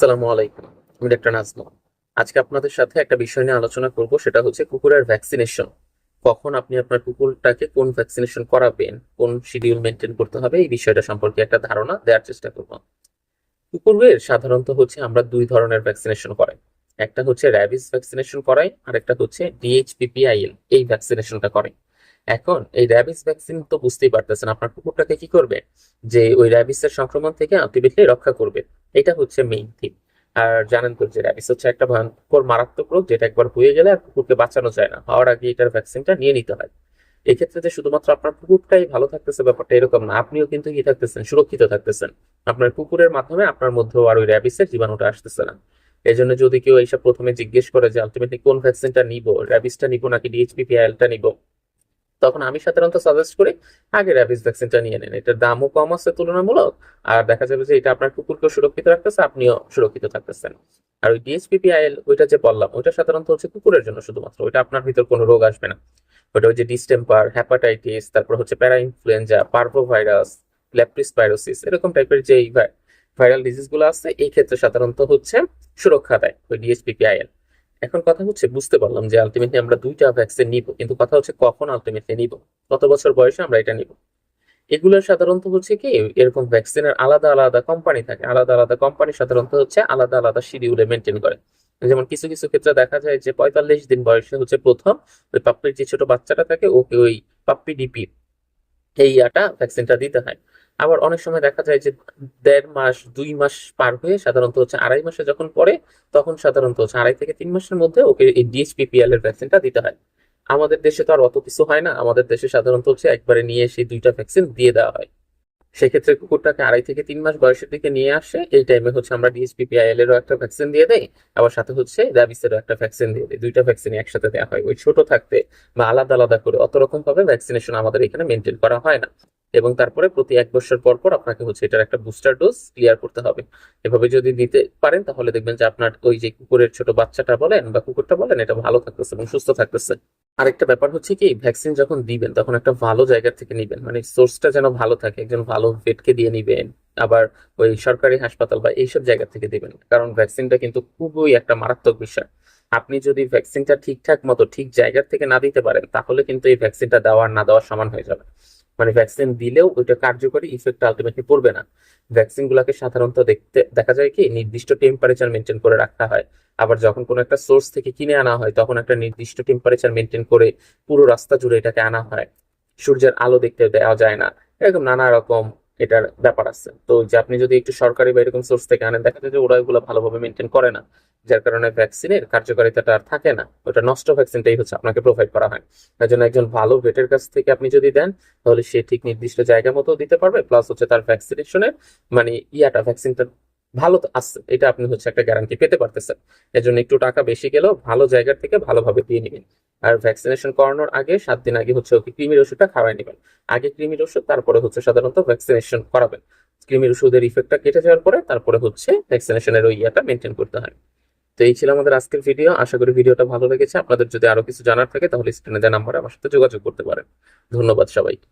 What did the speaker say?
আসসালামু আলাইকুম, আমি ডাক্তার নাজমুল আজকে আপনাদের সাথে একটা বিষয় নিয়ে আলোচনা করব, সেটা হচ্ছে কুকুরের ভ্যাকসিনেশন কখন আপনি আপনার কুকুরটাকে কোন ভ্যাকসিনেশন করাবেন, কোন শিডিউল মেনটেন করতে হবে, এই বিষয়টা সম্পর্কে একটা ধারণা দেওয়ার চেষ্টা করব। কুকুরের সাধারণত হচ্ছে আমরা দুই ধরনের ভ্যাকসিনেশন করাই। একটা হচ্ছে র্যাবিস ভ্যাকসিনেশন করাই, আর একটা হচ্ছে ডিএইচপিপিআইএল এই ভ্যাকসিনেশনটা করাই। এখন এই র্যাবিস ভ্যাকসিন তো বুঝতেই পারতেছেন, আপনার কুকুরটাকে কি করবে? যে ওই র্যাবিসের সংক্রমণ থেকে আলটিমেটলি রক্ষা করবে। এটা হচ্ছে মেইন থিম আর জানেন তো যে র্যাবিস হচ্ছে একটা ভয়ঙ্কর মারাত্মক রোগ যেটা একবার হয়ে গেলে আর কুকুরকে বাঁচানো যায় না। হওয়ার আগে এটার ভ্যাকসিনটা নিয়ে নিতে হয়। এক্ষেত্রে যে শুধুমাত্র আপনার কুকুরটাই ভালো থাকতেছে ব্যাপারটা এরকম না, আপনিও কিন্তু কি থাকতেছেন, সুরক্ষিত থাকতেছেন। আপনার কুকুরের মাধ্যমে আপনার মধ্যেও আর ওই র্যাবিসের জীবাণুটা আসতেছে না। এই জন্য যদি কেউ এইসব প্রথমে জিজ্ঞেস করে যে আলটিমেটলি কোন ভ্যাকসিনটা নিব র্যাবিসটা নিব নাকি ডিএইচপিপিআইএলটা নিব তখন আমি সাধারণত সাজেস্ট করি আগে র্যাবিস ভ্যাকসিনটা নিয়ে নেন। এটার দামও কম আছে, তুলনামূলক। আর দেখা যাবে যে এটা আপনার কুকুরকেও সুরক্ষিত রাখতেছে, আপনিও সুরক্ষিত থাকতেছেন। আর ওই ডিএসপিপিআইএল ওইটা যে বললাম, ওইটা সাধারণত হচ্ছে কুকুরের জন্য শুধুমাত্র। ওইটা আপনার ভিতর কোনো রোগ আসবে না। ওটা ওই যে ডিস্টেম্পার হ্যাপাটাইটিস তারপর হচ্ছে প্যারা ইনফ্লুয়েঞ্জা পার্ভোভাইরাস ল্যাপ্রিসপাইরোসিস এরকম টাইপের যে ভাইরাল ডিজিজগুলো আছে, এই ক্ষেত্রে সাধারণত হচ্ছে সুরক্ষা দেয় ওই ডিএসপিপিআইএল এখন কথা হচ্ছে, বুঝতে পারলাম যে আলটিমেটলি আমরা দুইটা ভ্যাকসিন নিব, কিন্তু কথা হচ্ছে কখন আলটিমেটলি নিব, কত বছর বয়সে আমরা এটা নিব। এগুলো সাধারণত হচ্ছে কি, এরকম ভ্যাকসিনের আলাদা আলাদা কোম্পানি থাকে, আলাদা আলাদা কোম্পানি সাধারণত হচ্ছে আলাদা আলাদা শিডিউলে মেনটেন করে। যেমন কিছু কিছু ক্ষেত্রে দেখা যায় যে পঁয়তাল্লিশ দিন বয়সে হচ্ছে প্রথম, ওই পাপ্পির যে ছোট বাচ্চাটা থাকে, ওকে ওই পাপ্পি ডিপি এই ইয়াটা ভ্যাকসিনটা দিতে হয়। আবার অনেক সময় দেখা যায় যে দেড় মাস, দুই মাস পার হয়ে সাধারণত হচ্ছে আড়াই মাসে যখন পড়ে, তখন সাধারণত হচ্ছে আড়াই থেকে তিন মাসের মধ্যে ওকে এই ডিএসপিপিএল এর ভ্যাকসিনটা দিতে হয়। আমাদের দেশে তো আর অত কিছু হয় না। আমাদের দেশে সাধারণত হচ্ছে একবারে নিয়ে এসে দুইটা ভ্যাকসিন দিয়ে দেওয়া হয়। সেক্ষেত্রে কুকুরটাকে আড়াই থেকে তিন মাস বয়সের দিকে নিয়ে আসে। এই টাইমে হচ্ছে আমরা ডিএসপিপিআইএল এরও একটা ভ্যাকসিন দিয়ে দেই। আবার সাথে হচ্ছে র্যাবিসেরও একটা ভ্যাকসিন দিয়ে দিই। দুইটা ভ্যাকসিন একসাথে দেওয়া হয়। ওই ছোট থাকতে বা আলাদা আলাদা করে অত রকম ভাবে ভ্যাকসিনেশন আমাদের এখানে মেনটেন করা হয় না। এবং তারপরে প্রতি এক বছর পর পর আপনাকে হচ্ছে এটার একটা বুস্টার ডোজ ক্লিয়ার করতে হবে। এভাবে যদি দিতে পারেন, তাহলে দেখবেন যে আপনার ওই যে কুকুরের ছোট বাচ্চাটা বলেন বা কুকুরটা বলেন, এটা ভালো থাকতেছে এবং সুস্থ থাকতেছে। আরেকটা ব্যাপার হচ্ছে কি ভ্যাকসিন যখন দিবেন, তখন একটা ভালো জায়গা থেকে নিবেন। মানে সোর্সটা যেন ভালো থাকে, একজন ভালো ভেটকে দিয়ে নিবেন, আবার ওই সরকারি হাসপাতাল বা এইসব জায়গা থেকে দিবেন। কারণ ভ্যাকসিনটা কিন্তু খুবই একটা মারাত্মক বিষয়। আপনি যদি ভ্যাকসিনটা ঠিকঠাক মতো ঠিক জায়গা থেকে না দিতে পারেন, তাহলে কিন্তু এই ভ্যাকসিনটা দেওয়ার না দেওয়ার সমান হয়ে যাবে। মানে ভ্যাকসিন দিলেও ওইটা কার্যকরী ইফেক্ট আলটিমেটলি পড়বে না। ভ্যাকসিন গুলাকে সাধারণত দেখতে, দেখা যায় কি, নির্দিষ্ট টেম্পারেচার মেনটেন করে রাখা হয়। আবার যখন কোনো একটা সোর্স থেকে কিনে আনা হয়, তখন একটা নির্দিষ্ট টেম্পারেচার মেনটেন করে পুরো রাস্তা জুড়ে এটাকে আনা হয়। সূর্যের আলো দেখতে দেওয়া যায় না। এরকম নানা রকম এটার ব্যাপার আছে। তো যে আপনি যদি একটু সরকারি বা এরকম সোর্স থেকে আনেন, দেখা যায় যে ওরা এগুলো ভালোভাবে মেনটেন করে না। যার কারণে ভ্যাকসিনের কার্যকারিতাটা আর থাকে না। ওটা নষ্ট ভ্যাকসিনটাই হচ্ছে আপনাকে প্রোভাইড করা হয়। তার জন্য একজন ভালো ভেটের কাছ থেকে আপনি যদি দেন, তাহলে সে ঠিক নির্দিষ্ট জায়গা মতো দিতে পারবে। প্লাস হচ্ছে তার ভ্যাকসিনেশনের মানে ইয়াটা ভ্যাকসিনটা ভালো আসছে এটা আপনি হচ্ছে একটা গ্যারান্টি পেতে পারতেছেন। এর জন্য একটু টাকা বেশি গেলেও ভালো জায়গা থেকে ভালোভাবে দিয়ে নেবেন। আর ভ্যাকসিনেশন করানোর আগে সাত দিন আগে হচ্ছে ওকে কৃমির ওষুধটা খাওয়াই নেবেন। আগে কৃমির ওষুধ, তারপরে হচ্ছে সাধারণত ভ্যাকসিনেশন করাবেন। কৃমির ওষুধের ইফেক্টটা কেটে যাওয়ার পরে তারপরে হচ্ছে ভ্যাকসিনেশনের ওই ইয়াটা মেনটেন করতে হয়। তো এই ছিল আমাদের আজকের ভিডিও আশা করি ভিডিওটা ভালো লেগেছে। আপনাদের যদি আরও কিছু জানার থাকে তাহলে স্ক্রিনে দেওয়া নাম্বারে আমার সাথে যোগাযোগ করতে পারেন। ধন্যবাদ সবাইকে।